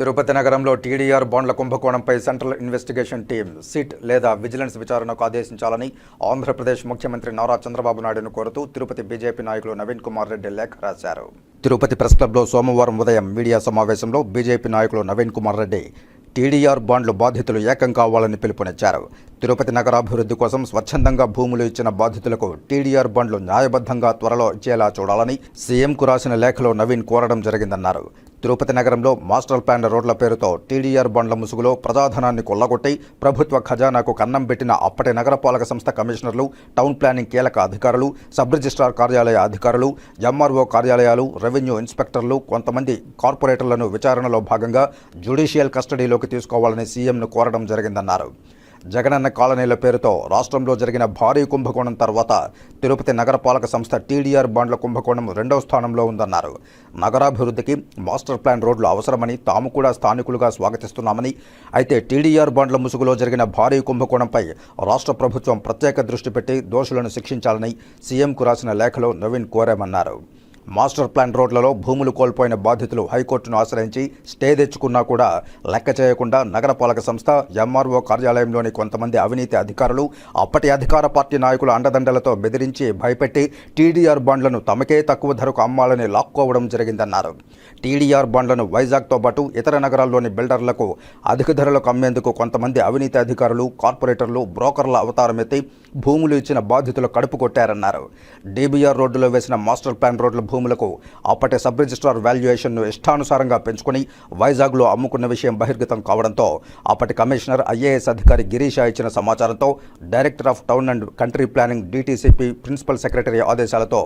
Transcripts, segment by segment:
తిరుపతి నగరంలో టీడీఆర్ బాండ్ల కుంభకోణంపై సెంట్రల్ ఇన్వెస్టిగేషన్ టీం సిట్ లేదా విజిలెన్స్ విచారణకు ఆదేశించాలని ఆంధ్రప్రదేశ్ ముఖ్యమంత్రి నారా చంద్రబాబు నాయుడును కోరుతూ తిరుపతి బీజేపీ నాయకులు నవీన్ కుమార్ రెడ్డి లేఖ రాశారు. తిరుపతి ప్రెస్ క్లబ్లో సోమవారం ఉదయం మీడియా సమావేశంలో బీజేపీ నాయకులు నవీన్ కుమార్ రెడ్డి టీడీఆర్ బాండ్లు బాధితులు ఏకం కావాలని పిలుపునిచ్చారు. తిరుపతి నగరాభివృద్ధి కోసం స్వచ్ఛందంగా భూములు ఇచ్చిన బాధితులకు టీడీఆర్ బాండ్లు న్యాయబద్ధంగా త్వరలో ఇచ్చేలా చూడాలని సీఎంకు రాసిన లేఖలో నవీన్ కోరడం జరిగిందన్నారు. తిరుపతి నగరంలో మాస్టర్ ప్లాన్ రోడ్ల పేరుతో టీడీఆర్ బండ్ల ముసుగులో ప్రజాధనాన్ని కొల్లగొట్టి ప్రభుత్వ ఖజానాకు కన్నం పెట్టిన అప్పటి నగరపాలక సంస్థ కమిషనర్లు టౌన్ ప్లానింగ్ కీలక అధికారులు సబ్ రిజిస్ట్రార్ కార్యాలయ అధికారులు ఎంఆర్ఓ కార్యాలయాలు రెవెన్యూ ఇన్స్పెక్టర్లు కొంతమంది కార్పొరేటర్లను విచారణలో భాగంగా జ్యుడిషియల్ కస్టడీలోకి తీసుకోవాలని సీఎంను కోరడం జరిగిందన్నారు. జగనన్న కాలనీల పేరుతో రాష్ట్రంలో జరిగిన భారీ కుంభకోణం తర్వాత తిరుపతి నగరపాలక సంస్థ టీడీఆర్ బాండ్ల కుంభకోణం రెండవ స్థానంలో ఉందన్నారు. నగరాభివృద్ధికి మాస్టర్ ప్లాన్ రోడ్లు అవసరమని తాము కూడా స్థానికులుగా స్వాగతిస్తున్నామని అయితే టీడీఆర్ బాండ్ల ముసుగులో జరిగిన భారీ కుంభకోణంపై రాష్ట్ర ప్రభుత్వం ప్రత్యేక దృష్టి పెట్టి దోషులను శిక్షించాలని సీఎంకు రాసిన లేఖలో నవీన్ కోరామన్నారు. మాస్టర్ ప్లాన్ రోడ్లలో భూములు కోల్పోయిన బాధితులు హైకోర్టును ఆశ్రయించి స్టే తెచ్చుకున్నా కూడా లెక్క చేయకుండా నగరపాలక సంస్థ ఎంఆర్ఓ కార్యాలయంలోని కొంతమంది అవినీతి అధికారులు అప్పటి అధికార పార్టీ నాయకుల అండదండలతో బెదిరించి భయపెట్టి టీడీఆర్ బాండ్లను తమకే తక్కువ ధరకు అమ్మాలని లాక్కోవడం జరిగిందన్నారు. టీడీఆర్ బాండ్లను వైజాగ్తో పాటు ఇతర నగరాల్లోని బిల్డర్లకు అధిక ధరలకు అమ్మేందుకు కొంతమంది అవినీతి అధికారులు కార్పొరేటర్లు బ్రోకర్ల అవతారం ఎత్తి భూములు ఇచ్చిన బాధితులు కడుపు కొట్టారన్నారు. డీబీఆర్ రోడ్డులో వేసిన మాస్టర్ ప్లాన్ రోడ్ల భూములకు. అప్పటి సబ్ రిజిస్ట్రార్ వాల్యుయేషన్ను ఇష్టానుసారంగా పెంచుకుని వైజాగ్లో అమ్ముకున్న విషయం బహిర్గతం కావడంతో అప్పటి కమిషనర్ ఐఏఎస్ అధికారి గిరీష ఇచ్చిన సమాచారంతో director of town and country planning DTCP principal secretary ఆదేశాలతో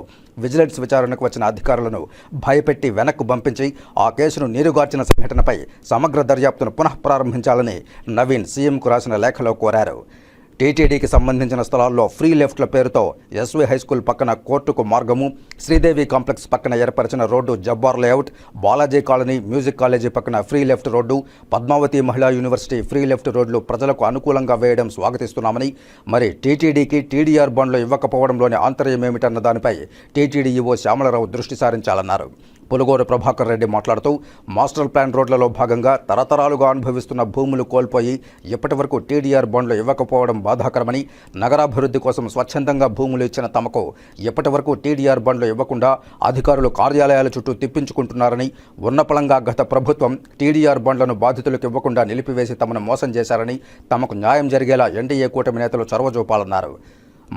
విజిలెన్స్ విచారణకు వచ్చిన అధికారులను భయపెట్టి వెనక్కు పంపించి ఆ కేసును నీరుగార్చిన సంఘటనపై సమగ్ర దర్యాప్తును పునః ప్రారంభించాలని నవీన్ సీఎంకు రాసిన లేఖలో కోరారు. టీటీడీకి సంబంధించిన స్థలాల్లో ఫ్రీ లెఫ్ట్ల పేరుతో ఎస్వి హైస్కూల్ పక్కన కోర్టుకు మార్గము శ్రీదేవి కాంప్లెక్స్ పక్కన ఏర్పరిచిన road Jabbar layout Balaji colony music college పక్కన ఫ్రీ లెఫ్ట్ రోడ్డు పద్మావతి మహిళా యూనివర్సిటీ ఫ్రీ లెఫ్ట్ రోడ్లు ప్రజలకు అనుకూలంగా వేయడం స్వాగతిస్తున్నామని మరి టీటీడీకి టీడీఆర్ బాండ్లు ఇవ్వకపోవడంలోని ఆంతర్యం ఏమిటన్న దానిపై టీటీడీ ఈవో శ్యామలరావు దృష్టి సారించాలన్నారు. పులుగోరు ప్రభాకర్ రెడ్డి మాట్లాడుతూ మాస్టర్ ప్లాన్ రోడ్లలో భాగంగా తరతరాలుగా అనుభవిస్తున్న భూములు కోల్పోయి ఇప్పటి వరకు టీడీఆర్ బాండ్లు ఇవ్వకపోవడం బాధాకరమని నగరాభివృద్ధి కోసం స్వచ్ఛందంగా భూములు ఇచ్చిన తమకు ఇప్పటి వరకు టీడీఆర్ బాండ్లు ఇవ్వకుండా అధికారులు కార్యాలయాల చుట్టూ తిప్పించుకుంటున్నారని ఉన్నపళంగా గత ప్రభుత్వం టీడీఆర్ బాండ్లను బాధితులకు ఇవ్వకుండా నిలిపివేసి తమను మోసం చేశారని తమకు న్యాయం జరిగేలా ఎన్డీఏ కూటమి నేతలు చొరవ చూపాలన్నారు.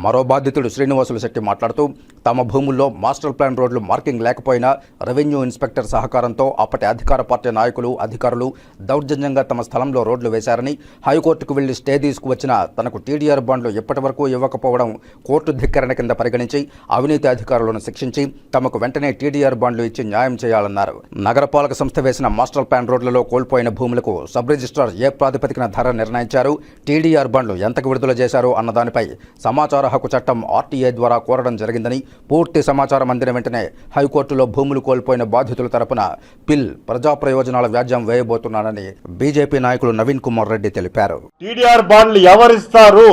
మరో బాధితుడు శ్రీనివాసులు శెట్టి మాట్లాడుతూ తమ భూముల్లో మాస్టర్ ప్లాన్ రోడ్లు మార్కింగ్ లేకపోయినా రెవెన్యూ ఇన్స్పెక్టర్ సహకారంతో అప్పటి అధికార పార్టీ నాయకులు అధికారులు దౌర్జన్యంగా తమ స్థలంలో రోడ్లు వేశారని హైకోర్టుకు వెళ్ళి స్టే తీసుకువచ్చిన తనకు టీడీఆర్ బాండ్లు ఇప్పటి వరకు ఇవ్వకపోవడం కోర్టు ధిక్కరణ కింద పరిగణించి అవినీతి అధికారులను శిక్షించి తమకు వెంటనే టీడీఆర్ బాండ్లు ఇచ్చి న్యాయం చేయాలన్నారు. నగరపాలక సంస్థ వేసిన మాస్టర్ ప్లాన్ రోడ్లలో కోల్పోయిన భూములకు సబ్ రిజిస్ట్రార్ ఏ ప్రాతిపదికన ధర నిర్ణయించారు? టీడీఆర్ బాండ్లు ఎంతకు విడుదల చేశారు? అన్నదానిపై సమాచారం సమాచార హక్కు చట్టం ఆర్టీఏ ద్వారా కోరడం జరిగిందని పూర్తి సమాచారం అందిన వెంటనే హైకోర్టులో భూములు కోల్పోయిన బాధితుల తరపున పిల్ ప్రజా ప్రయోజనాల వ్యాజ్యం వేయబోతున్నానని బీజేపీ నాయకులు నవీన్ కుమార్ రెడ్డి తెలిపారు. టీడీఆర్ బాండ్లు ఎవరిస్తారు?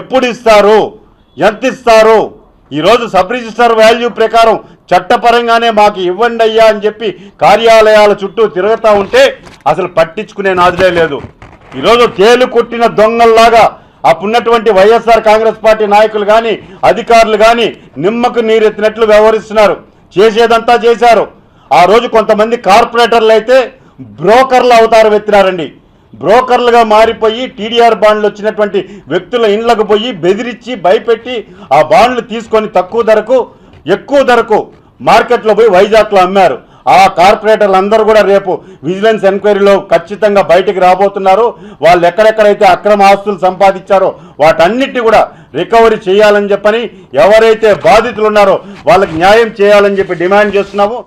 ఎప్పుడు ఇస్తారు ఎంత ఇస్తారు ఈరోజు సబ్ రిజిస్టర్ వాల్యూ ప్రకారం చట్టపరంగానే మాకు ఇవ్వండి అయ్యా అని చెప్పి కార్యాలయాల చుట్టూ తిరుగుతూ ఉంటే అసలు పట్టించుకునే నాదులే లేదు. ఈరోజు తేలు కొట్టిన దొంగల్లాగా అప్పుడున్నటువంటి వైఎస్ఆర్ కాంగ్రెస్ పార్టీ నాయకులు కానీ అధికారులు కానీ నిమ్మకు నీరెత్తినట్లు వ్యవహరిస్తున్నారు. చేసేదంతా చేశారు. ఆ రోజు కొంతమంది కార్పొరేటర్లు అయితే బ్రోకర్లు అవతారం ఎత్తినారండి. బ్రోకర్లుగా మారిపోయి టీడీఆర్ బాండ్లు వచ్చినటువంటి వ్యక్తుల ఇండ్లకు పోయి బెదిరించి భయపెట్టి ఆ బాండ్లు తీసుకొని తక్కువ ధరకు ఎక్కువ ధరకు మార్కెట్లో పోయి వైజాగ్లో అమ్మారు. ఆ కార్పొరేటర్లు అందరూ కూడా రేపు విజిలెన్స్ ఎంక్వైరీలో ఖచ్చితంగా బయటికి రాబోతున్నారు. వాళ్ళు ఎక్కడెక్కడైతే అక్రమ ఆస్తులు సంపాదించారో వాటన్నిటి కూడా రికవరీ చేయాలని చెప్పని ఎవరైతే బాధితులు ఉన్నారో వాళ్ళకి న్యాయం చేయాలని చెప్పి డిమాండ్ చేస్తున్నాము.